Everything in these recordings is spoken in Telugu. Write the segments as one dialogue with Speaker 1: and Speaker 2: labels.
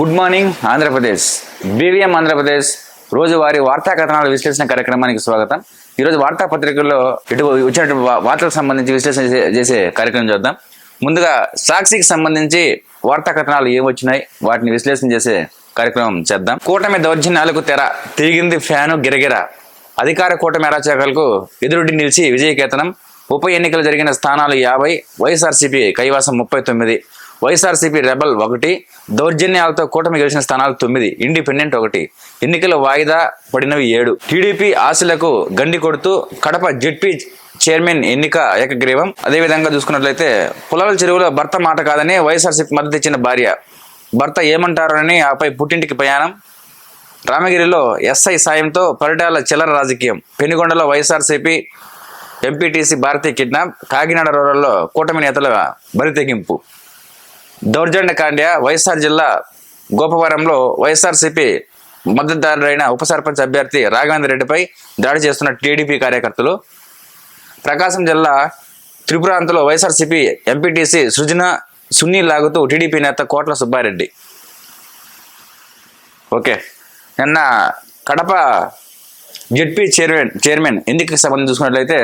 Speaker 1: Good morning Andhra Pradesh. BVM Andhra Pradesh. రోజువారీ వార్తా కథనాల విశ్లేషణ కార్యక్రమానికి స్వాగతం. ఈరోజు వార్తాపత్రికల్లో ఇటు వచ్చినటువంటి వార్తలకు సంబంధించి విశ్లేషణ చేసే- కార్యక్రమం చూద్దాం. ముందుగా సాక్షికి సంబంధించి వార్తా కథనాలు ఏమొచ్చినాయి వాటిని విశ్లేషణ చేసే కార్యక్రమం చేద్దాం. కూటమి దౌర్జన్యాలకు తెర తిరిగింది ఫ్యాను గిరగిర. అధికార కూటమి అరాచకాలకు ఎదురుడి నిలిచి విజయకేతనం. ఉప ఎన్నికలు జరిగిన స్థానాలు యాభై వైఎస్ఆర్సీపీ కైవాసం ముప్పై తొమ్మిది. వైఎస్ఆర్సీపీ రెబల్ ఒకటి దౌర్జన్యాలతో కూటమి గెలిచిన స్థానాలు తొమ్మిది ఇండిపెండెంట్ ఒకటి. ఎన్నికల వాయిదా పడినవి ఏడు. టీడీపీ ఆశలకు గండి కొడుతూ కడప జెడ్పీ చైర్మన్ ఎన్నిక ఏకగ్రీవం. అదేవిధంగా చూసుకున్నట్లయితే పొలాల చెరువులో భర్త మాట కాదని వైఎస్ఆర్సీపీ మద్దతు ఇచ్చిన భార్య. భర్త ఏమంటారని ఆపై పుట్టింటికి ప్రయాణం. రామగిరిలో ఎస్ఐ సాయంతో పరిటాల చిల్లర రాజకీయం. పెనుగొండలో వైఎస్ఆర్సీపీ ఎంపీటీసీ భారతీయ కిడ్నాప్. కాకినాడ రూరల్లో కూటమి నేతల బరితెగింపు. దౌర్జన్య వైఎస్ఆర్ జిల్లా గోపవరంలో వైఎస్ఆర్సీపీ మద్దతుదారుడైన ఉప సర్పంచ్ అభ్యర్థి రాఘవేంద్ర రెడ్డిపై దాడి చేస్తున్న టీడీపీ కార్యకర్తలు. ప్రకాశం జిల్లా త్రిపురాంతలో వైఎస్ఆర్సీపీ ఎంపీటీసీ సృజన సున్ని లాగుతూ టీడీపీ నేత కోట్ల సుబ్బారెడ్డి. ఓకే. నిన్న కడప జెడ్పీ చైర్మన్ చైర్మన్ ఎన్నికకి సంబంధించి చూసుకున్నట్లయితే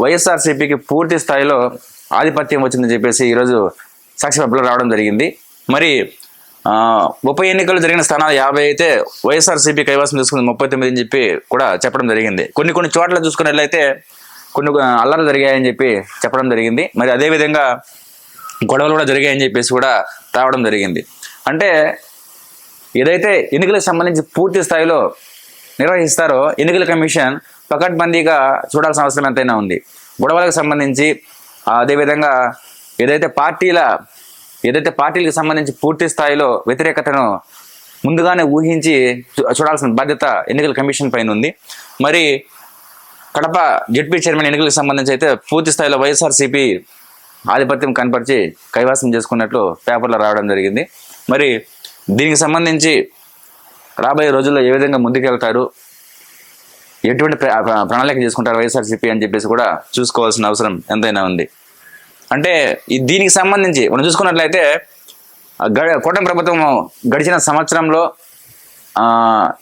Speaker 1: వైఎస్ఆర్సీపీకి పూర్తి స్థాయిలో ఆధిపత్యం వచ్చిందని చెప్పేసి ఈరోజు సాక్షి పేపర్లో రావడం జరిగింది. మరి ఉప ఎన్నికలు జరిగిన స్థానాలు యాభై అయితే వైఎస్ఆర్సీపీ కైవసం తీసుకుంది ముప్పై తొమ్మిది అని చెప్పి కూడా చెప్పడం జరిగింది. కొన్ని కొన్ని చోట్ల చూసుకున్నట్లయితే కొన్ని కొన్ని అల్లర్లు జరిగాయని చెప్పి చెప్పడం జరిగింది. మరి అదేవిధంగా గొడవలు కూడా జరిగాయని చెప్పేసి కూడా రావడం జరిగింది. అంటే ఏదైతే ఎన్నికలకు సంబంధించి పూర్తి స్థాయిలో నిర్వహిస్తారో ఎన్నికల కమిషన్ పకడ్బందీగా చూడాల్సిన అవసరం ఎంతైనా ఉంది. గొడవలకు సంబంధించి అదేవిధంగా ఏదైతే పార్టీల ఏదైతే పార్టీలకు సంబంధించి పూర్తి స్థాయిలో వ్యతిరేకతను ముందుగానే ఊహించి చూ- చూడాల్సిన బాధ్యత ఎన్నికల కమిషన్ పైన ఉంది. మరి కడప జడ్పీ చైర్మన్ ఎన్నికలకు సంబంధించి అయితే పూర్తి స్థాయిలో వైఎస్ఆర్సీపీ ఆధిపత్యం కనపరిచి కైవాసం చేసుకున్నట్లు పేపర్లో రావడం జరిగింది. మరి దీనికి సంబంధించి రాబోయే రోజుల్లో ఏ విధంగా ముందుకెళ్తారు? ఎటువంటి ప్రణాళిక చేసుకుంటారు వైఎస్ఆర్సీపీ అని చెప్పేసి కూడా చూసుకోవాల్సిన అవసరం ఎంతైనా ఉంది. అంటే దీనికి సంబంధించి మనం చూసుకున్నట్లయితే కోటం గ- ప్రభుత్వం గడిచిన సంవత్సరంలో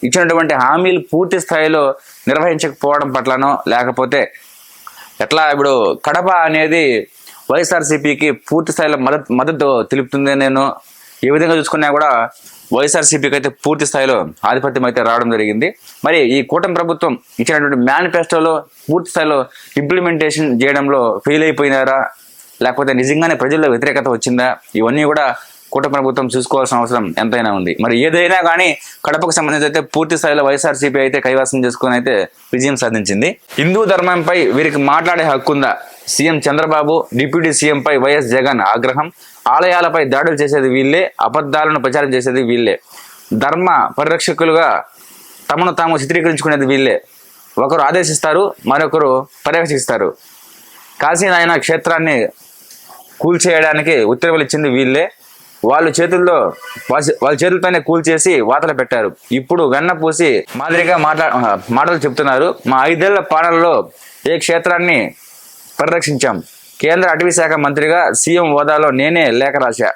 Speaker 1: ఇచ్చినటువంటి హామీలు పూర్తి స్థాయిలో నిర్వహించకపోవడం పట్లనో లేకపోతే ఎట్లా ఇప్పుడు కడప అనేది వైఎస్ఆర్సీపీకి పూర్తి స్థాయిలో మద్దతు మద్దతు తెలుపుతుంది నేను ఏ విధంగా చూసుకున్నా కూడా వైఎస్ఆర్సీపీకి అయితే పూర్తి స్థాయిలో ఆధిపత్యం అయితే రావడం జరిగింది. మరి ఈ కూటమి ప్రభుత్వం ఇచ్చినటువంటి మేనిఫెస్టోలో పూర్తి స్థాయిలో ఇంప్లిమెంటేషన్ చేయడంలో ఫెయిల్ అయిపోయినారా? లేకపోతే నిజంగానే ప్రజల్లో వ్యతిరేకత వచ్చిందా? ఇవన్నీ కూడా కూట ప్రభుత్వం చూసుకోవాల్సిన అవసరం ఎంతైనా ఉంది. మరి ఏదైనా కానీ కడపకు సంబంధించి అయితే పూర్తి స్థాయిలో వైఎస్ఆర్సీపీ అయితే కైవాసం చేసుకుని అయితే విజయం సాధించింది. హిందూ ధర్మంపై వీరికి మాట్లాడే హక్కు ఉందా? సీఎం చంద్రబాబు డిప్యూటీ సీఎంపై వైఎస్ జగన్ ఆగ్రహం. ఆలయాలపై దాడులు చేసేది వీళ్ళే అబద్ధాలను ప్రచారం చేసేది వీళ్ళే. ధర్మ పరిరక్షకులుగా తమను తాము చిత్రీకరించుకునేది వీళ్ళే. ఒకరు ఆదేశిస్తారు మరొకరు పర్యవేక్షిస్తారు. కాశీనాయన క్షేత్రాన్ని కూల్చేయడానికి ఉత్తర్వులు ఇచ్చింది వీళ్ళే. వాళ్ళు చేతుల్లో వాళ్ళ- వాళ్ళ చేతులతోనే కూల్చేసి వాతలు పెట్టారు. ఇప్పుడు వెన్న పూసి మాదిరిగా మాట్లా మాటలు చెప్తున్నారు. మా ఐదేళ్ళ పాలనలో ఏ క్షేత్రాన్ని పరిరక్షించాం? కేంద్ర అటవీ శాఖ మంత్రిగా సీఎం హోదాలో నేనే లేఖ రాశా.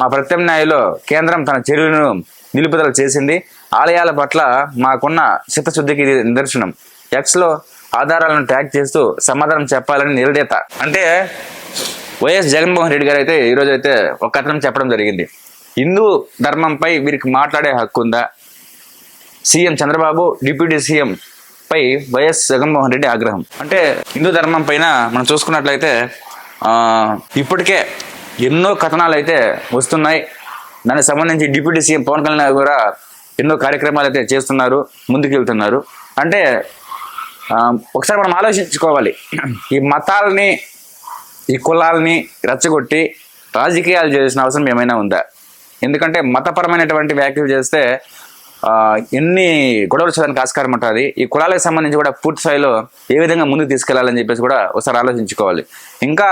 Speaker 1: మా ప్రత్యామ్నాయలో కేంద్రం తన చర్యలను నిలుపుదల చేసింది. ఆలయాల పట్ల మాకున్న చిత్తశుద్ధికి ఇది నిదర్శనం. ఎక్స్లో ఆధారాలను ట్యాగ్ చేస్తూ సమాధానం చెప్పాలని నిలదేత. అంటే వైఎస్ జగన్మోహన్ రెడ్డి గారు అయితే ఈరోజు అయితే ఒక కథనం చెప్పడం జరిగింది. హిందూ ధర్మంపై వీరికి మాట్లాడే హక్కు ఉందా? సీఎం చంద్రబాబు డిప్యూటీ సీఎం పై వైఎస్ జగన్మోహన్ రెడ్డి ఆగ్రహం. అంటే హిందూ ధర్మం పైన మనం చూసుకున్నట్లయితే ఇప్పటికే ఎన్నో కథనాలు అయితే వస్తున్నాయి. దానికి సంబంధించి డిప్యూటీ సీఎం పవన్ కళ్యాణ్ కూడా ఎన్నో కార్యక్రమాలు అయితే చేస్తున్నారు ముందుకు వెళ్తున్నారు అంటే ఒకసారి మనం ఆలోచించుకోవాలి. ఈ మతాలని ఈ కులాలని రెచ్చగొట్టి రాజకీయాలు చేసిన అవసరం ఏమైనా ఉందా? ఎందుకంటే మతపరమైనటువంటి వ్యాఖ్యలు చేస్తే ఎన్ని గొడవలు వచ్చేదానికి ఆస్కారం ఉంటుంది. ఈ కులాలకు సంబంధించి కూడా పూర్తి స్థాయిలో ఏ విధంగా ముందుకు తీసుకెళ్ళాలని చెప్పేసి కూడా ఒకసారి ఆలోచించుకోవాలి. ఇంకా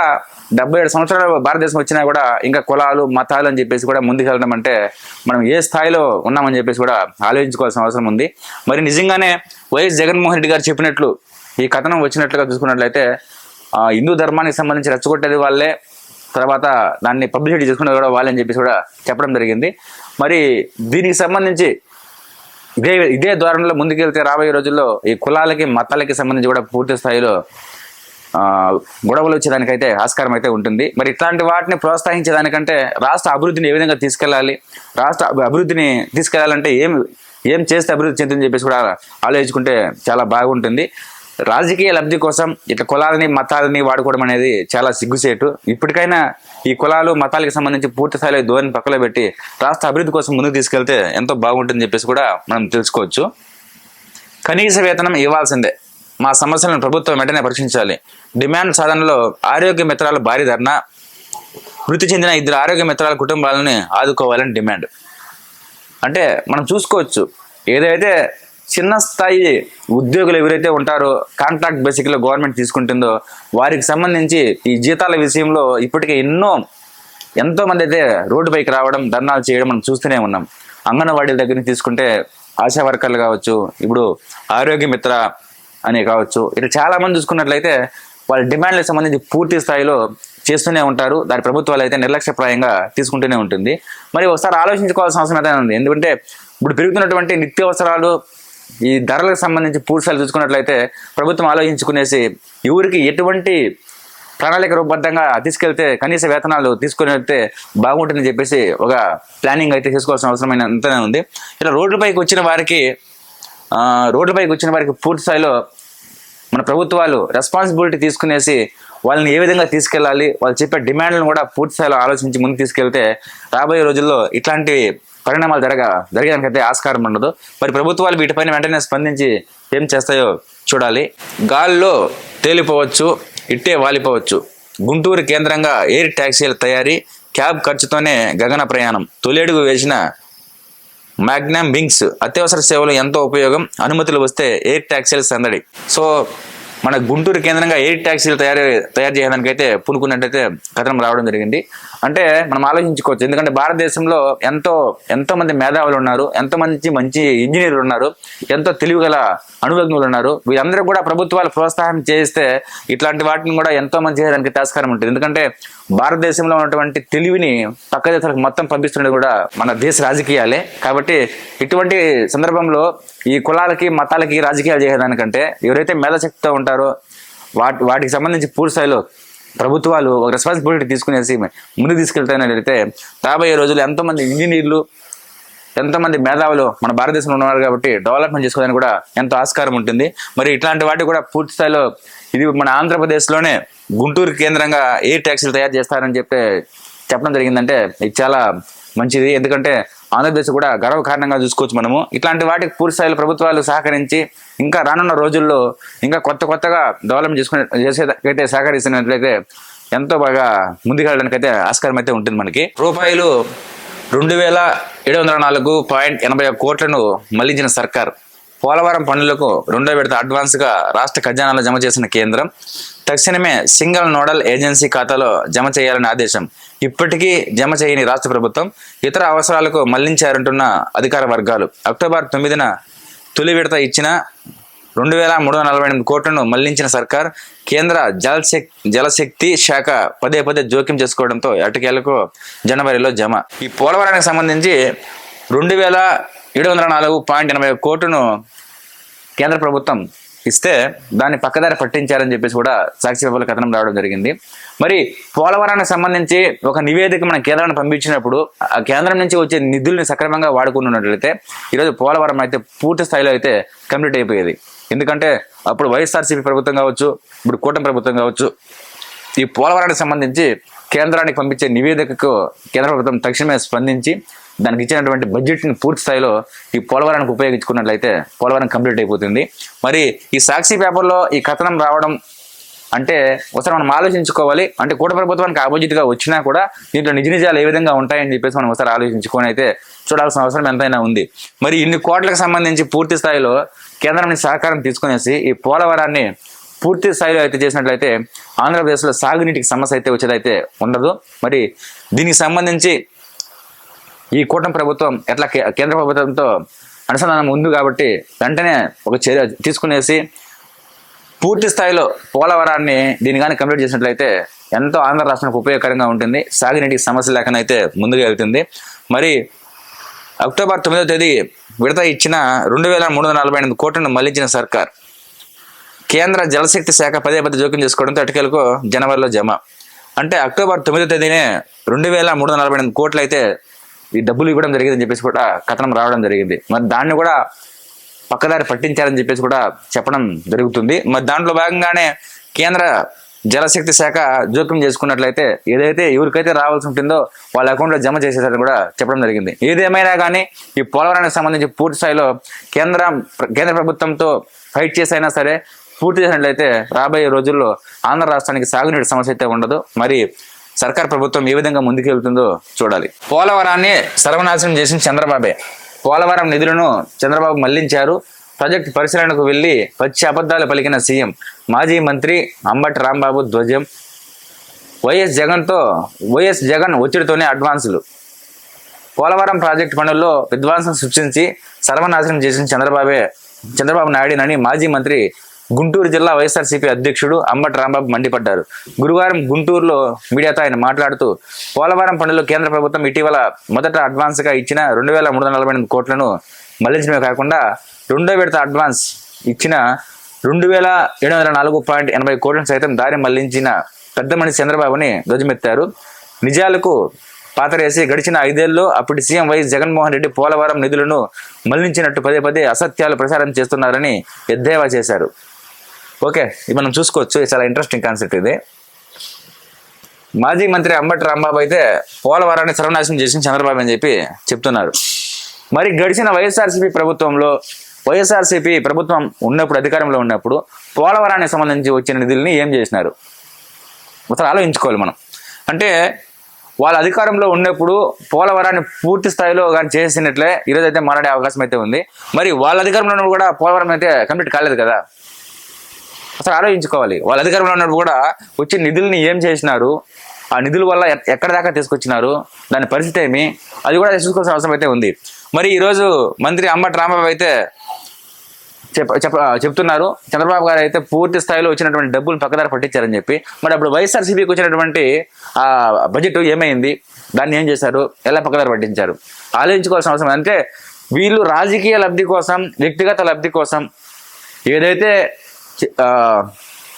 Speaker 1: డెబ్బై ఏడు సంవత్సరాలు భారతదేశం వచ్చినా కూడా ఇంకా కులాలు మతాలు అని చెప్పేసి కూడా ముందుకు వెళ్ళడం అంటే మనం ఏ స్థాయిలో ఉన్నామని చెప్పేసి కూడా ఆలోచించుకోవాల్సిన అవసరం ఉంది. మరి నిజంగానే వైఎస్ జగన్మోహన్ రెడ్డి గారు చెప్పినట్లు ఈ కథనం వచ్చినట్లుగా చూసుకున్నట్లయితే హిందూ ధర్మానికి సంబంధించి రెచ్చగొట్టేది వాళ్ళే. తర్వాత దాన్ని పబ్లిసిటీ చేసుకునేది కూడా వాళ్ళని చెప్పేసి కూడా చెప్పడం జరిగింది. మరి దీనికి సంబంధించి ఇదే ఇదే ద్వారంలో ముందుకెళ్తే రాబోయే రోజుల్లో ఈ కులాలకి మతాలకి సంబంధించి కూడా పూర్తి స్థాయిలో గొడవలు వచ్చేదానికైతే ఆస్కారం అయితే ఉంటుంది. మరి ఇట్లాంటి వాటిని ప్రోత్సహించేదానికంటే రాష్ట్ర అభివృద్ధిని ఏ విధంగా తీసుకెళ్ళాలి? రాష్ట్ర అభివృద్ధిని తీసుకెళ్ళాలంటే ఏం ఏం చేస్తే అభివృద్ధి చెందుతుందని చెప్పేసి కూడా ఆలోచించుకుంటే చాలా బాగుంటుంది. రాజకీయ లబ్ధి కోసం ఇట్లా కులాలని మతాలని వాడుకోవడం అనేది చాలా సిగ్గుసేటు ఇప్పటికైనా ఈ కులాలు మతాలకు సంబంధించి పూర్తి స్థాయిలో ధోరణి పక్కలో పెట్టి రాష్ట్ర అభివృద్ధి కోసం ముందుకు తీసుకెళ్తే ఎంతో బాగుంటుందని చెప్పేసి కూడా మనం తెలుసుకోవచ్చు. కనీస వేతనం ఇవ్వాల్సిందే. మా సమస్యలను ప్రభుత్వం వెంటనే పరీక్షించాలి డిమాండ్ సాధనలో ఆరోగ్య మిత్రాల భారీ ధర్నా. మృతి చెందిన ఇద్దరు ఆరోగ్య మిత్రాల కుటుంబాలని ఆదుకోవాలని డిమాండ్. అంటే మనం చూసుకోవచ్చు. ఏదైతే చిన్న స్థాయి ఉద్యోగులు ఎవరైతే ఉంటారో కాంట్రాక్ట్ బేసిక్లో గవర్నమెంట్ తీసుకుంటుందో వారికి సంబంధించి ఈ జీతాల విషయంలో ఇప్పటికే ఎన్నో ఎంతో మంది అయితే రోడ్డుపైకి రావడం ధర్నాలు చేయడం మనం చూస్తూనే ఉన్నాం. అంగన్వాడీల దగ్గర నుంచి తీసుకుంటే ఆశా వర్కర్లు కావచ్చు ఇప్పుడు ఆరోగ్య మిత్ర అని కావచ్చు ఇట్లా చాలా మంది చూసుకున్నట్లయితే వాళ్ళ డిమాండ్లకు సంబంధించి పూర్తి స్థాయిలో చేస్తూనే ఉంటారు. దాని ప్రభుత్వాలు అయితే నిర్లక్ష్యప్రాయంగా తీసుకుంటూనే ఉంటుంది. మరి ఒకసారి ఆలోచించుకోవాల్సిన అవసరం అయితే ఉంది? ఎందుకంటే ఇప్పుడు పెరుగుతున్నటువంటి నిత్యావసరాలు ఈ ధరలకు సంబంధించి పూర్సాలు చూసుకున్నట్లయితే ప్రభుత్వం ఆలోచించుకునేసి ఎవరికి ఎటువంటి ప్రణాళిక రూపబద్ధంగా తీసుకెళ్తే కనీస వేతనాలు తీసుకుని వెళ్తే బాగుంటుందని చెప్పేసి ఒక ప్లానింగ్ అయితే తీసుకోవాల్సిన అవసరమైన అంతనే ఉంది. ఇలా రోడ్లపైకి వచ్చిన వారికి రోడ్లపైకి వచ్చిన వారికి పూర్తి స్థాయిలో మన ప్రభుత్వాలు రెస్పాన్సిబిలిటీ తీసుకునేసి వాళ్ళని ఏ విధంగా తీసుకెళ్ళాలి వాళ్ళు చెప్పే డిమాండ్లను కూడా పూర్తి స్థాయిలో ఆలోచించి ముందు తీసుకెళ్తే రాబోయే రోజుల్లో ఇట్లాంటి పరిణామాలు జరగ జరిగేదానికైతే ఆస్కారం ఉండదు. మరి ప్రభుత్వాలు వీటిపైన వెంటనే స్పందించి ఏం చేస్తాయో చూడాలి. గాల్లో తేలిపోవచ్చు ఇట్టే వాలిపోవచ్చు. గుంటూరు కేంద్రంగా ఎయిర్ ట్యాక్సీల తయారీ క్యాబ్ ఖర్చుతోనే గగన ప్రయాణం. తొలేడుగు వేసిన మ్యాగ్నామ్ బింగ్స్ అత్యవసర సేవలు ఎంతో ఉపయోగం అనుమతులు వస్తే ఎయిర్ ట్యాక్సీల సందడి. సో మన గుంటూరు కేంద్రంగా ఎయిర్ ట్యాక్సీలు తయారు తయారు చేయడానికైతే పూనుకున్నట్టయితే కథనం రావడం జరిగింది. అంటే మనం ఆలోచించుకోవచ్చు. ఎందుకంటే భారతదేశంలో ఎంతో ఎంతో మంది మేధావులు ఉన్నారు. ఎంతో మంది మంచి ఇంజనీర్లు ఉన్నారు. ఎంతో తెలివిగల అనుభజ్ఞులు ఉన్నారు. వీళ్ళందరూ కూడా ప్రభుత్వాలు ప్రోత్సాహం చేస్తే ఇట్లాంటి వాటిని కూడా ఎంతో మంది చేయడానికి ఆస్కారం ఉంటుంది. ఎందుకంటే భారతదేశంలో ఉన్నటువంటి తెలివిని పక్క దేశాలకు మొత్తం పంపిస్తున్నది కూడా మన దేశ రాజకీయాలే. కాబట్టి ఇటువంటి సందర్భంలో ఈ కులాలకి మతాలకి రాజకీయాలు చేసేదానికంటే ఎవరైతే మేధాశక్తితో ఉంటారో వాటి వాటికి సంబంధించి పూర్తి స్థాయిలో ప్రభుత్వాలు ఒక రెస్పాన్సిబిలిటీ తీసుకునేసి ముందు తీసుకెళ్తానైతే రాబోయే రోజులు ఎంతోమంది ఇంజనీర్లు ఎంతోమంది మేధావులు మన భారతదేశంలో ఉన్నారు కాబట్టి డెవలప్మెంట్ చేసుకోవడానికి కూడా ఎంతో ఆస్కారం ఉంటుంది. మరి ఇట్లాంటి వాటి కూడా పూర్తి స్థాయిలో ఇది మన ఆంధ్రప్రదేశ్లోనే గుంటూరు కేంద్రంగా ఎయిర్ ట్యాక్సీలు తయారు చేస్తారని చెప్తే చెప్పడం జరిగిందంటే ఇది చాలా మంచిది. ఎందుకంటే ఆంధ్రప్రదేశ్ కూడా గర్వకారణంగా చూసుకోవచ్చు మనము. ఇట్లాంటి వాటికి పూర్తి స్థాయిలో ప్రభుత్వాలు సహకరించి ఇంకా రానున్న రోజుల్లో ఇంకా కొత్త కొత్తగా డెవలప్మెంట్ చేసుకునే చేసేదైతే సహకరిస్తున్నట్లయితే ఎంతో బాగా ముందుకెళ్ళడానికి అయితే ఆస్కారం అయితే ఉంటుంది మనకి. రూపాయలు రెండు వేల ఏడు వందల నాలుగు పాయింట్ ఎనభై ఒక్క కోట్లను మళ్ళించిన సర్కార్ పోలవరం పనులకు రెండో విడత అడ్వాన్స్గా రాష్ట్ర ఖజానాలో జమ చేసిన కేంద్రం తక్షణమే సింగిల్ నోడల్ ఏజెన్సీ ఖాతాలో జమ చేయాలని ఆదేశం ఇప్పటికీ జమ చేయని రాష్ట్ర ప్రభుత్వం ఇతర అవసరాలకు మళ్ళించారంటున్న అధికార వర్గాలు. అక్టోబర్ తొమ్మిదిన తొలి విడత ఇచ్చిన రెండు వేల మూడు వందల నలభై ఎనిమిది కోట్లను మళ్ళించిన సర్కార్ కేంద్ర జలశక్ జలశక్తి శాఖ పదే పదే జోక్యం చేసుకోవడంతో ఎటకేలకు జనవరిలో జమ. ఈ పోలవరానికి సంబంధించి రెండు వేల ఏడు వందల నాలుగు పాయింట్ ఎనభై కోట్లను కేంద్ర ప్రభుత్వం ఇస్తే దాన్ని పక్కదారి పట్టించారని చెప్పేసి కూడా సాక్షి బాబుల కథనం రావడం జరిగింది. మరి పోలవరానికి సంబంధించి ఒక నివేదిక మన కేంద్రాన్ని పంపించినప్పుడు ఆ కేంద్రం నుంచి వచ్చే నిధుల్ని సక్రమంగా వాడుకున్నట్లయితే ఈరోజు పోలవరం అయితే పూర్తి స్థాయిలో అయితే కంప్లీట్ అయిపోయేది. ఎందుకంటే అప్పుడు వైఎస్ఆర్సీపీ ప్రభుత్వం కావచ్చు ఇప్పుడు కూటమి ప్రభుత్వం కావచ్చు ఈ పోలవరానికి సంబంధించి కేంద్రానికి పంపించే నివేదికకు కేంద్ర ప్రభుత్వం తక్షణమే స్పందించి దానికి ఇచ్చినటువంటి బడ్జెట్ని పూర్తి స్థాయిలో ఈ పోలవరానికి ఉపయోగించుకున్నట్లయితే పోలవరం కంప్లీట్ అయిపోతుంది. మరి ఈ సాక్షి పేపర్లో ఈ కథనం రావడం అంటే ఒకసారి మనం ఆలోచించుకోవాలి. అంటే కూట ప్రభుత్వానికి ఆపోజిట్గా వచ్చినా కూడా దీంట్లో నిజ నిజాలు ఏ విధంగా ఉంటాయని చెప్పేసి మనం ఒకసారి ఆలోచించుకొని అయితే చూడాల్సిన అవసరం ఎంతైనా ఉంది. మరి ఇన్ని కోట్లకు సంబంధించి పూర్తి స్థాయిలో కేంద్రం నుంచి సహకారం తీసుకునేసి ఈ పోలవరాన్ని పూర్తి స్థాయిలో అయితే చేసినట్లయితే ఆంధ్రప్రదేశ్లో సాగునీటికి సమస్య అయితే వచ్చేదైతే ఉండదు. మరి దీనికి సంబంధించి ఈ కూటమి ప్రభుత్వం ఎట్లా కేంద్ర ప్రభుత్వంతో అనుసంధానం ఉంది కాబట్టి వెంటనే ఒక చర్య తీసుకునేసి పూర్తి స్థాయిలో పోలవరాన్ని దీని కానీ కంప్లీట్ చేసినట్లయితే ఎంతో ఆంధ్ర రాష్ట్రానికి ఉపయోగకరంగా ఉంటుంది. సాగునీటికి సమస్య లేకనైతే ముందుగా వెళ్తుంది. మరి అక్టోబర్ తొమ్మిదవ తేదీ విడత ఇచ్చిన రెండు వేల మూడు వందల నలభై ఎనిమిది కోట్లను మళ్ళించిన సర్కార్. కేంద్ర జలశక్తి శాఖ పదే పదే జోక్యం చేసుకోవడంతో అటుకెలకు జనవరిలో జమ. అంటే అక్టోబర్ తొమ్మిదో తేదీనే రెండు వేల మూడు వందల నలభై ఎనిమిది కోట్లు అయితే ఈ డబ్బులు ఇవ్వడం జరిగింది అని చెప్పేసి కూడా కథనం రావడం జరిగింది. మరి దాన్ని కూడా పక్కదారి పట్టించారని చెప్పేసి కూడా చెప్పడం జరుగుతుంది. మరి దాంట్లో భాగంగానే కేంద్ర జలశక్తి శాఖ జోక్యం చేసుకున్నట్లయితే ఏదైతే ఎవరికైతే రావాల్సి ఉంటుందో వాళ్ళ అకౌంట్లో జమ చేసేసారని కూడా చెప్పడం జరిగింది. ఏదేమైనా కానీ ఈ పోలవరానికి సంబంధించి పూర్తి స్థాయిలో కేంద్ర కేంద్ర ప్రభుత్వంతో ఫైట్ చేసైనా సరే పూర్తి చేసినట్లయితే రాబోయే రోజుల్లో ఆంధ్ర రాష్ట్రానికి సాగునీటి సమస్య అయితే ఉండదు. మరి సర్కార్ ప్రభుత్వం ఏ విధంగా ముందుకెళ్తుందో చూడాలి. పోలవరాన్ని సర్వనాశనం చేసిన చంద్రబాబే. పోలవరం నిధులను చంద్రబాబు మళ్ళించారు. ప్రాజెక్టు పరిశీలనకు వెళ్ళి పచ్చి అబద్ధాలు పలికిన సీఎం మాజీ మంత్రి అంబటి రాంబాబు ధ్వజం. వైఎస్ జగన్తో వైఎస్ జగన్ ఒత్తిడితోనే అడ్వాన్సులు. పోలవరం ప్రాజెక్టు పనుల్లో విధ్వంసం సృష్టించి సర్వనాశనం చేసిన చంద్రబాబే చంద్రబాబు నాయుడునని మాజీ మంత్రి గుంటూరు జిల్లా వైఎస్ఆర్సీపీ అధ్యక్షుడు అంబటి రాంబాబు మండిపడ్డారు. గురువారం గుంటూరులో మీడియాతో ఆయన మాట్లాడుతూ పోలవరం పనులు కేంద్ర ప్రభుత్వం ఇటీవల మొదట అడ్వాన్స్గా ఇచ్చిన రెండు వేల మూడు వందల నలభై ఎనిమిది కోట్లను మళ్ళించడమే కాకుండా రెండో విడత అడ్వాన్స్ ఇచ్చిన రెండు వేల ఏడు వందల నాలుగు పాయింట్ ఎనభై కోట్లను సైతం దారి మళ్ళించిన పెద్ద మనిషి చంద్రబాబుని ధ్వజమెత్తారు. నిజాలకు పాతరేసి గడిచిన ఐదేళ్ళలో అప్పటి సీఎం వైఎస్ జగన్మోహన్ రెడ్డి పోలవరం నిధులను మళ్ళించినట్టు పదే పదే అసత్యాలు ప్రచారం చేస్తున్నారని ఎద్దేవా చేశారు. ఓకే ఇది మనం చూసుకోవచ్చు. చాలా ఇంట్రెస్టింగ్ కాన్సెప్ట్ ఇది. మాజీ మంత్రి అంబటి రాంబాబు అయితే పోలవరాన్ని సర్వనాశనం చేసిన చంద్రబాబు అని చెప్పి చెప్తున్నారు. మరి గడిచిన వైఎస్ఆర్సీపీ ప్రభుత్వంలో వైఎస్ఆర్సీపీ ప్రభుత్వం ఉన్నప్పుడు అధికారంలో ఉన్నప్పుడు పోలవరానికి సంబంధించి వచ్చిన నిధుల్ని ఏం చేసినారు? అసలు ఆలోచించుకోవాలి మనం. అంటే వాళ్ళ అధికారంలో ఉన్నప్పుడు పోలవరాన్ని పూర్తి స్థాయిలో కానీ చేసినట్లే ఈరోజు అయితే మాట్లాడే అవకాశం అయితే ఉంది. మరి వాళ్ళ అధికారంలో కూడా పోలవరం అయితే కంప్లీట్ కాలేదు కదా? అసలు ఆలోచించుకోవాలి. వాళ్ళ అధికారంలో ఉన్నప్పుడు కూడా వచ్చే నిధుల్ని ఏం చేసినారు? ఆ నిధుల వల్ల ఎక్కడ దాకా తీసుకొచ్చినారు? దాని పరిస్థితి ఏమి? అది కూడా చూసుకోవాల్సిన అవసరం అయితే ఉంది. మరి ఈరోజు మంత్రి అంబటి రాంబాబు అయితే చెప్ప చెప్ప చెప్తున్నారు. చంద్రబాబు గారు అయితే పూర్తి స్థాయిలో వచ్చినటువంటి డబ్బులు పక్కదారి పట్టించారని చెప్పి. మరి అప్పుడు వైఎస్ఆర్సీపీకి వచ్చినటువంటి ఆ బడ్జెట్ ఏమైంది? దాన్ని ఏం చేశారు? ఎలా పక్కదారి పట్టించారు? ఆలోచించుకోవాల్సిన అవసరం అంటే వీళ్ళు రాజకీయ లబ్ధి కోసం వ్యక్తిగత లబ్ధి కోసం ఏదైతే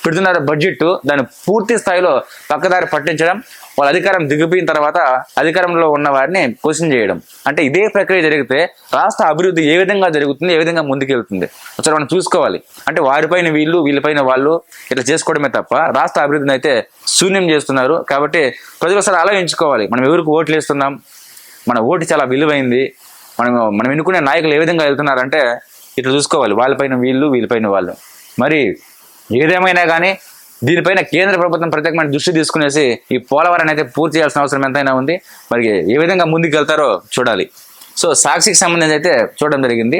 Speaker 1: పెడుతున్నారు బడ్జెట్ దాన్ని పూర్తి స్థాయిలో పక్కదారి పట్టించడం వాళ్ళ అధికారం దిగిపోయిన తర్వాత అధికారంలో ఉన్న వారిని క్వశ్చన్ చేయడం. అంటే ఇదే ప్రక్రియ జరిగితే రాష్ట్ర అభివృద్ధి ఏ విధంగా జరుగుతుంది ఏ విధంగా ముందుకెళ్తుంది? ఒకసారి మనం చూసుకోవాలి. అంటే వారిపైన వీళ్ళు వీళ్ళపైన వాళ్ళు ఇట్లా చేసుకోవడమే తప్ప రాష్ట్ర అభివృద్ధిని అయితే శూన్యం చేస్తున్నారు. కాబట్టి ప్రజలు ఒకసారి ఆలోచించుకోవాలి. మనం ఎవరికి ఓట్లు వేస్తున్నాం? మన ఓటు చాలా విలువైంది. మనం మనం ఎన్నుకునే నాయకులు ఏ విధంగా వెళ్తున్నారంటే ఇట్లా చూసుకోవాలి. వాళ్ళపైన వీళ్ళు వీళ్ళపైన వాళ్ళు. మరి ఏదేమైనా కానీ దీనిపైన కేంద్ర ప్రభుత్వం ప్రత్యేకమైన దృష్టి తీసుకునేసి ఈ పోలవరం అయితే పూర్తి చేయాల్సిన అవసరం ఎంతైనా ఉంది. మరి ఏ విధంగా ముందుకు వెళ్తారో చూడాలి. సో సాక్షికి సంబంధించి అయితే చూడడం జరిగింది.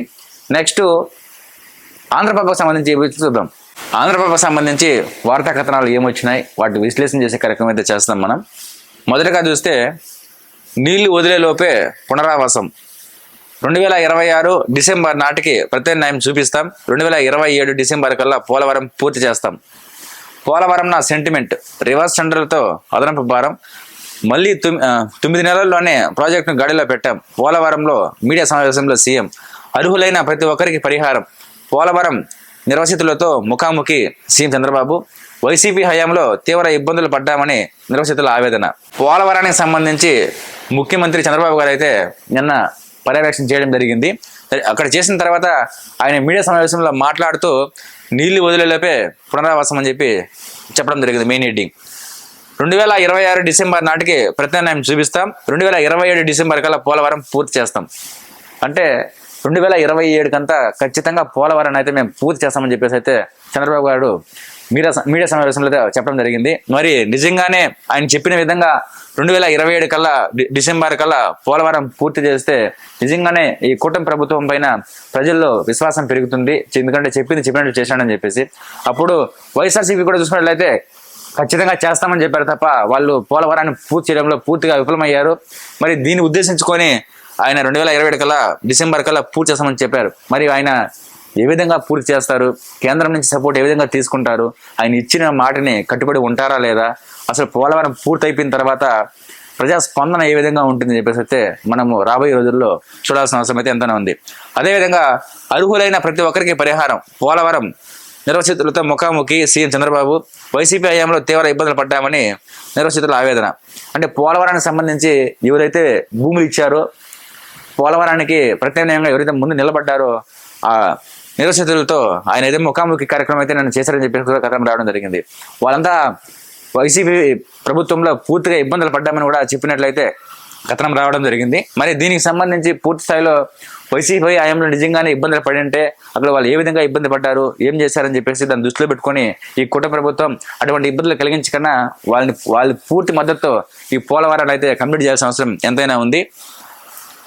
Speaker 1: నెక్స్ట్ ఆంధ్రప్రభకు సంబంధించి చూద్దాం. ఆంధ్రప్రభకు సంబంధించి వార్తా కథనాలు ఏమొచ్చినాయి? వాటి విశ్లేషణ చేసే కార్యక్రమం అయితే చేస్తాం మనం. మొదటగా చూస్తే నీళ్ళు వదిలే లోపే పునరావాసం. రెండు వేల ఇరవై ఆరు డిసెంబర్ నాటికి ప్రత్యామ్నాయం చూపిస్తాం. రెండు వేల ఇరవై ఏడు డిసెంబర్ కల్లా పోలవరం పూర్తి చేస్తాం. పోలవరం నా సెంటిమెంట్ రివర్స్ టెండర్లతో అదనపు భారం. మళ్ళీ తొమ్మిది నెలల్లోనే ప్రాజెక్టును గాడిలో పెట్టాం. పోలవరంలో మీడియా సమావేశంలో సీఎం. అర్హులైన ప్రతి ఒక్కరికి పరిహారం. పోలవరం నిర్వసితులతో ముఖాముఖి సీఎం చంద్రబాబు. వైసీపీ హయాంలో తీవ్ర ఇబ్బందులు పడ్డామని నిర్వసితుల ఆవేదన. పోలవరానికి సంబంధించి ముఖ్యమంత్రి చంద్రబాబు గారు అయితే నిన్న పర్యవేక్షణ చేయడం జరిగింది. అక్కడ చేసిన తర్వాత ఆయన మీడియా సమావేశంలో మాట్లాడుతూ నీళ్ళు వదిలేలోపే పునరావాసం అని చెప్పి చెప్పడం జరిగింది మెయిన్ హెడ్డింగ్. రెండు వేల ఇరవై ఆరు డిసెంబర్ నాటికి ప్రత్యామ్నాయం చూపిస్తాం. రెండు వేల ఇరవై ఏడు డిసెంబర్ కల్లా పోలవరం పూర్తి చేస్తాం. అంటే రెండు వేల ఇరవై ఏడుకంతా ఖచ్చితంగా పోలవరం అయితే మేము పూర్తి చేస్తామని చెప్పేసి అయితే చంద్రబాబు గారు మీడియా మీడియా సమావేశంలో అయితే చెప్పడం జరిగింది. మరి నిజంగానే ఆయన చెప్పిన విధంగా రెండు వేల ఇరవై ఏడు కల్లా డి- డిసెంబర్ కల్లా పోలవరం పూర్తి చేస్తే నిజంగానే ఈ కూటమి ప్రభుత్వం పైన ప్రజల్లో విశ్వాసం పెరుగుతుంది. ఎందుకంటే చెప్పింది చెప్పినట్టు చేశాడని చెప్పేసి. అప్పుడు వైఎస్ఆర్సీపీ కూడా చూసుకున్నట్లయితే ఖచ్చితంగా చేస్తామని చెప్పారు తప్ప వాళ్ళు పోలవరాన్ని పూర్తి చేయడంలో పూర్తిగా విఫలమయ్యారు. మరి దీన్ని ఉద్దేశించుకొని ఆయన రెండు వేల ఇరవై ఏడు కల్లా డిసెంబర్ కల్లా పూర్తి చేస్తామని చెప్పారు. మరి ఆయన ఏ విధంగా పూర్తి చేస్తారు? కేంద్రం నుంచి సపోర్ట్ ఏ విధంగా తీసుకుంటారు? ఆయన ఇచ్చిన మాటని కట్టుబడి ఉంటారా లేదా? అసలు పోలవరం పూర్తి అయిపోయిన తర్వాత ప్రజా స్పందన ఏ విధంగా ఉంటుందని చెప్పేసి అయితే మనము రాబోయే రోజుల్లో చూడాల్సిన అవసరం అయితే ఎంతనే ఉంది. అదేవిధంగా అర్హులైన ప్రతి ఒక్కరికి పరిహారం. పోలవరం నిర్వసితులతో ముఖాముఖి సీఎం చంద్రబాబు వైసీపీ హయాంలో తీవ్ర ఇబ్బందులు పడ్డామని నిర్వసితుల ఆవేదన. అంటే పోలవరానికి సంబంధించి ఎవరైతే భూములు ఇచ్చారో పోలవరానికి ప్రత్యామ్నాయంగా ఎవరైతే ముందు నిలబడ్డారో ఆ నిరసితులతో ఆయన ఏదో ముఖాముఖి కార్యక్రమం అయితే నన్ను చేశారని చెప్పి కూడా కథనం రావడం జరిగింది. వాళ్ళంతా వైసీపీ ప్రభుత్వంలో పూర్తిగా ఇబ్బందులు పడ్డామని కూడా చెప్పినట్లయితే కథనం రావడం జరిగింది. మరి దీనికి సంబంధించి పూర్తి స్థాయిలో వైసీపీ హయాంలో నిజంగానే ఇబ్బందులు పడి ఉంటే అక్కడ వాళ్ళు ఏ విధంగా ఇబ్బంది పడ్డారు ఏం చేశారని చెప్పేసి దాన్ని దృష్టిలో పెట్టుకొని ఈ కుటుంబ ప్రభుత్వం అటువంటి ఇబ్బందులు కలిగించకన్నా వాళ్ళని వాళ్ళ పూర్తి మద్దతుతో ఈ పోలవరాలు అయితే కంప్లీట్ చేయాల్సిన అవసరం ఎంతైనా ఉంది.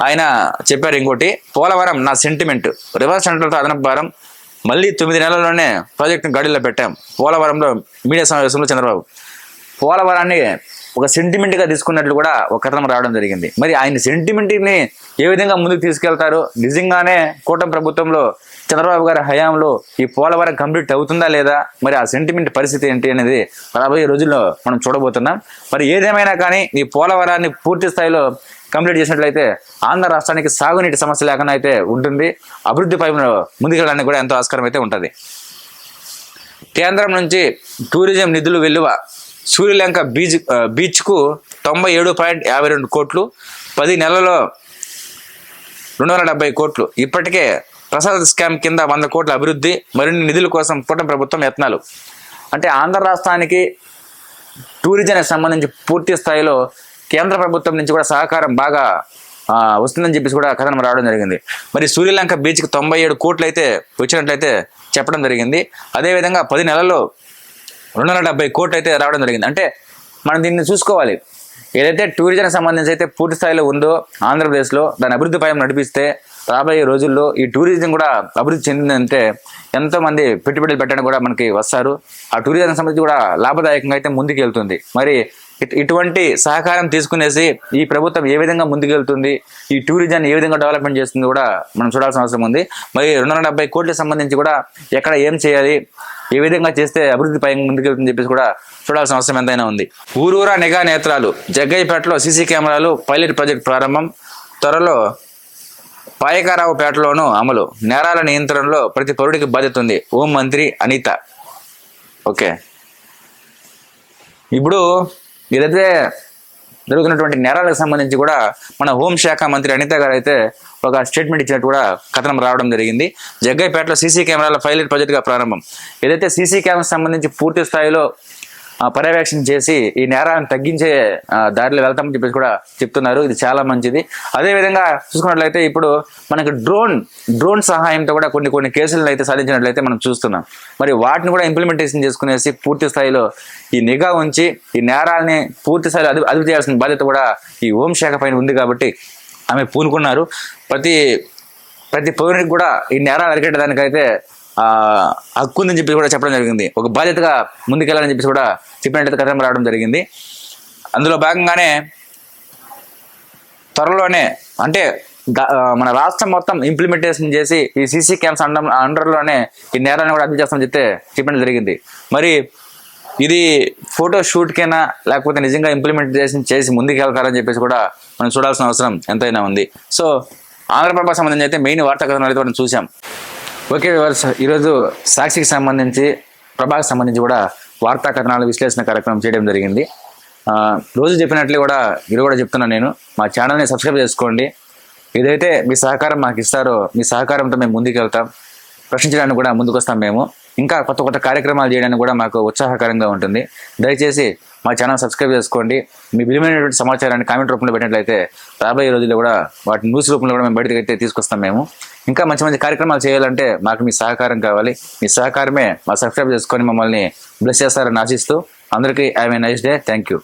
Speaker 1: ఆయన చెప్పారు ఇంకోటి పోలవరం నా సెంటిమెంట్ రివర్స్ సెంటర్తో అదనపు భారం. మళ్ళీ తొమ్మిది నెలల్లోనే ప్రాజెక్టును గాడిలో పెట్టాం. పోలవరంలో మీడియా సమావేశంలో చంద్రబాబు. పోలవరాన్ని ఒక సెంటిమెంట్గా తీసుకున్నట్లు కూడా ఒక కథనం రావడం జరిగింది. మరి ఆయన సెంటిమెంట్ని ఏ విధంగా ముందుకు తీసుకెళ్తారు? నిజంగానే కూటమి ప్రభుత్వంలో చంద్రబాబు గారి హయాంలో ఈ పోలవరం కంప్లీట్ అవుతుందా లేదా? మరి ఆ సెంటిమెంట్ పరిస్థితి ఏంటి అనేది రాబోయే రోజుల్లో మనం చూడబోతున్నాం. మరి ఏదేమైనా కానీ ఈ పోలవరాన్ని పూర్తి స్థాయిలో కంప్లీట్ చేసినట్లయితే ఆంధ్ర రాష్ట్రానికి సాగునీటి సమస్య లేకుండా అయితే ఉంటుంది. అభివృద్ధి పై ముందుకెళ్ళడానికి కూడా ఎంతో ఆస్కారం అయితే ఉంటుంది. కేంద్రం నుంచి టూరిజం నిధులు విలువ సూర్యలంక బీచ్ బీచ్కు తొంభై ఏడు పాయింట్ యాభై రెండు కోట్లు పది నెలల్లో రెండు వందల డెబ్బై కోట్లు. ఇప్పటికే ప్రసాద్ స్కామ్ కింద వంద కోట్ల అభివృద్ధి మరిన్ని నిధుల కోసం కూటమి ప్రభుత్వం యత్నాలు. అంటే ఆంధ్ర రాష్ట్రానికి టూరిజానికి సంబంధించి పూర్తి స్థాయిలో కేంద్ర ప్రభుత్వం నుంచి కూడా సహకారం బాగా వస్తుందని చెప్పేసి కూడా కథనం రావడం జరిగింది. మరి సూర్యలంక బీచ్కి తొంభై ఏడు కోట్లు అయితే వచ్చినట్లయితే చెప్పడం జరిగింది. అదేవిధంగా పది నెలల్లో రెండు వందల డెబ్బై కోట్లు అయితే రావడం జరిగింది. అంటే మనం దీన్ని చూసుకోవాలి. ఏదైతే టూరిజం సంబంధించి అయితే పూర్తి స్థాయిలో ఉందో ఆంధ్రప్రదేశ్లో దాని అభివృద్ధి పయం నడిపిస్తే రాబోయే రోజుల్లో ఈ టూరిజం కూడా అభివృద్ధి చెందిందంటే ఎంతోమంది పెట్టుబడులు పెట్టడానికి కూడా మనకి వస్తారు. ఆ టూరిజం సంబంధించి కూడా లాభదాయకంగా అయితే ముందుకు వెళ్తుంది మరి ఇటువంటి సహకారం తీసుకునేసి ఈ ప్రభుత్వం ఏ విధంగా ముందుకెళ్తుంది ఈ టూరిజాన్ని ఏ విధంగా డెవలప్మెంట్ చేస్తుంది కూడా మనం చూడాల్సిన అవసరం ఉంది. మరి రెండు వందల డెబ్బై కోట్లకు సంబంధించి కూడా ఎక్కడ ఏం చేయాలి ఏ విధంగా చేస్తే అభివృద్ధి పై ముందుకెళ్తుంది చెప్పేసి కూడా చూడాల్సిన అవసరం ఎంతైనా ఉంది. ఊరూరా నిఘా నేత్రాలు జగ్గయ్యపేటలో సీసీ కెమెరాలు పైలట్ ప్రాజెక్ట్ ప్రారంభం త్వరలో పాయకారావుపేటలోనూ అమలు నేరాల నియంత్రణలో ప్రతి పౌరుడికి బాధ్యత ఉంది. హోం మంత్రి అనిత. ఓకే. ఇప్పుడు ఏదైతే జరుగుతున్నటువంటి నేరాలకు సంబంధించి కూడా మన హోంశాఖ మంత్రి అనిత గారు అయితే ఒక స్టేట్మెంట్ ఇచ్చినట్టు కూడా కథనం రావడం జరిగింది. జగ్గైపేటలో సీసీ కెమెరాల పైలట్ ప్రాజెక్ట్గా ప్రారంభం. ఏదైతే సీసీ కెమెరా సంబంధించి పూర్తి స్థాయిలో పర్యవేక్షణ చేసి ఈ నేరాన్ని తగ్గించే దారిలో వెళ్తామని చెప్పేసి కూడా చెప్తున్నారు. ఇది చాలా మంచిది. అదే విధంగా చూసుకున్నట్లయితే ఇప్పుడు మనకి డ్రోన్ డ్రోన్ సహాయంతో కూడా కొన్ని కొన్ని కేసులను అయితే సాధించినట్లయితే మనం చూస్తున్నాం. మరి వాటిని కూడా ఇంప్లిమెంటేషన్ చేసుకునేసి పూర్తి స్థాయిలో ఈ నిఘా ఉంచి ఈ నేరాలని పూర్తి స్థాయిలో అదుపు అదుపు చేయాల్సిన బాధ్యత కూడా ఈ హోంశాఖ పైన ఉంది కాబట్టి ఆమె పూనుకున్నారు. ప్రతి ప్రతి పౌరునికి కూడా ఈ నేరాలు అరికట్టడానికైతే హక్కు ఉందని చెప్పి కూడా చెప్పడం జరిగింది. ఒక బాధ్యతగా ముందుకెళ్ళాలని చెప్పేసి కూడా చెప్పినట్లయితే కథనం రావడం జరిగింది. అందులో భాగంగానే త్వరలోనే అంటే మన రాష్ట్రం మొత్తం ఇంప్లిమెంటేషన్ చేసి ఈ సీసీ క్యామ్స్ అండర్ అండర్లోనే ఈ నేరాన్ని కూడా అభివృద్ధి చేస్తామని చెప్తే చెప్పడం జరిగింది. మరి ఇది ఫోటో షూట్కైనా లేకపోతే నిజంగా ఇంప్లిమెంటేషన్ చేసి ముందుకు వెళ్తారని చెప్పేసి కూడా మనం చూడాల్సిన అవసరం ఎంతైనా ఉంది. సో ఆంధ్రప్రభ సంబంధించి అయితే మెయిన్ వార్తా కథనాలు అయితే మనం చూసాం ఓకే వివర్స్ ఈరోజు సాక్షికి సంబంధించి ప్రభాకి సంబంధించి కూడా వార్తా కథనాల విశ్లేషణ కార్యక్రమం చేయడం జరిగింది. రోజు చెప్పినట్లు కూడా ఇది కూడా చెప్తున్నాను నేను. మా ఛానల్ని సబ్స్క్రైబ్ చేసుకోండి. ఏదైతే మీ సహకారం మాకు ఇస్తారో మీ సహకారంతో మేము ముందుకు వెళ్తాం ప్రశ్నించడానికి కూడా ముందుకు వస్తాం మేము. ఇంకా కొత్త కొత్త కార్యక్రమాలు చేయడానికి కూడా మాకు ఉత్సాహకరంగా ఉంటుంది. దయచేసి మా ఛానల్ సబ్స్క్రైబ్ చేసుకోండి. మీ విలువైనటువంటి సమాచారాన్ని కామెంట్ రూపంలో పెట్టినట్లయితే రాబోయే రోజుల్లో కూడా వాటి న్యూస్ రూపంలో కూడా మేము బయటకు అయితే తీసుకొస్తాం మేము. ఇంకా మంచి మంచి కార్యక్రమాలు చేయాలంటే మాకు మీ సహకారం కావాలి. మీ సహకారమే మా సబ్స్క్రైబ్ చేసుకొని మమ్మల్ని బ్లెస్ చేస్తారని ఆశిస్తూ అందరికీ a nice day. Thank you.